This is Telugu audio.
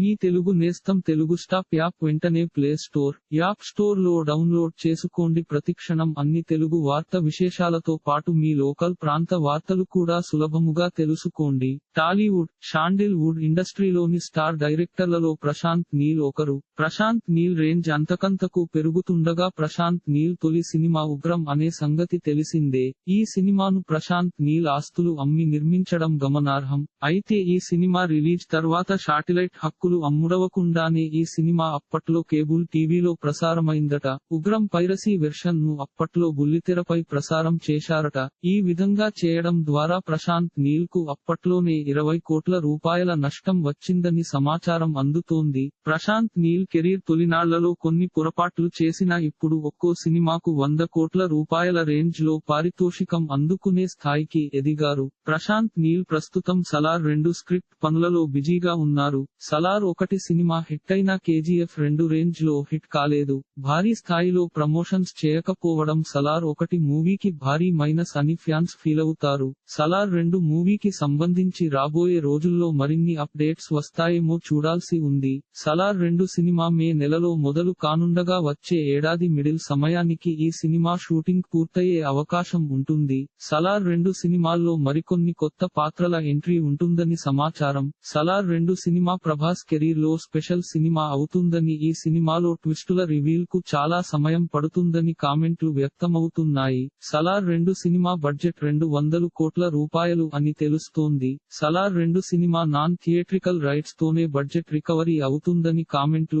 మీ తెలుగు నేస్తం తెలుగు స్టాప్ యాప్ వెంటనే ప్లే స్టోర్ యాప్ స్టోర్లో డౌన్లోడ్ చేసుకోండి. ప్రతిక్షణం అన్ని తెలుగు వార్త విశేషాలతో పాటు మీ లోకల్ ప్రాంత వార్తలు కూడా సులభముగా తెలుసుకోండి. టాలీవుడ్ షాండిల్ వుడ్ ఇండస్ట్రీలోని స్టార్ డైరెక్టర్లలో ప్రశాంత్ నీల్ ఒకరు. ప్రశాంత్ నీల్ రేంజ్ అంతకంతకు పెరుగుతుండగా ప్రశాంత్ నీల్ తొలి సినిమా ఉగ్రం అనే సంగతి తెలిసిందే. ఈ సినిమాను ప్రశాంత్ నీల్ ఆస్తులు అమ్మి నిర్మించడం గమనార్హం. అయితే ఈ సినిమా రిలీజ్ తర్వాత శాటిలైట్ హక్కులు అమ్ముడవకుండానే ఈ సినిమా అప్పట్లో కేబుల్ టీవీలో ప్రసారమైందట. ఉగ్రం పైరసీ వెర్షన్ను అప్పట్లో బుల్లితెరపై ప్రసారం చేశారట. ఈ విధంగా చేయడం ద్వారా ప్రశాంత్ నీల్కు అప్పట్లోనే ఇరవై కోట్ల రూపాయల నష్టం వచ్చిందని సమాచారం అందుతోంది. ప్రశాంత్ నీల్ కెరీర్ తొలినాళ్ళలో కొన్ని పొరపాట్లు చేసినా ఇప్పుడు ఒక్కో సినిమాకు వంద కోట్ల రూపాయల రేంజ్లో పారితోషికం అందుకునే స్థాయికి ఎదిగారు. ప్రశాంత్ నీల్ ప్రస్తుతం సలార్ రెండు స్క్రిప్ట్ పనులలో బిజీగా ఉన్నారు. సలార్ ఒకటి సినిమా హిట్ అయినా కేజీఎఫ్ రెండు రేంజ్లో హిట్ కాలేదు. భారీ స్థాయిలో ప్రమోషన్స్ చేయకపోవడం సలార్ ఒకటి మూవీకి భారీ మైనస్ అని ఫ్యాన్స్ ఫీలవుతారు సలార్ రెండు మూవీకి సంబంధించి రాబోయే రోజుల్లో మరిన్ని అప్డేట్స్ వస్తాయేమో చూడాల్సి ఉంది. సలార్ రెండు సినిమా మే నెలలో మొదలు కానుండగా వచ్చే ఏడాది మిడిల్ సమయానికి ఈ సినిమా షూటింగ్ పూర్తయ్యే అవకాశం ఉంటుంది. సలార్ రెండు సినిమాల్లో మరికొన్ని కొత్త పాత్రల ఎంట్రీ ఉంటుందని సమాచారం. సలార్ రెండు సినిమా ప్రభాస్ కెరీర్లో స్పెషల్ సినిమా అవుతుందని ఈ సినిమాలో ట్విస్టుల రివీల్కు చాలా సమయం పడుతుందని కామెంట్లు వ్యక్తమవుతున్నాయి. సలార్ రెండు సినిమా బడ్జెట్ రెండు వందలు కోట్ల రూపాయలు అని తెలుస్తోంది. సలార్ రెండు సినిమా నాన్ థియేట్రికల్ రైట్స్ తోనే బడ్జెట్ రికవరీ అవుతుందని కామెంట్లు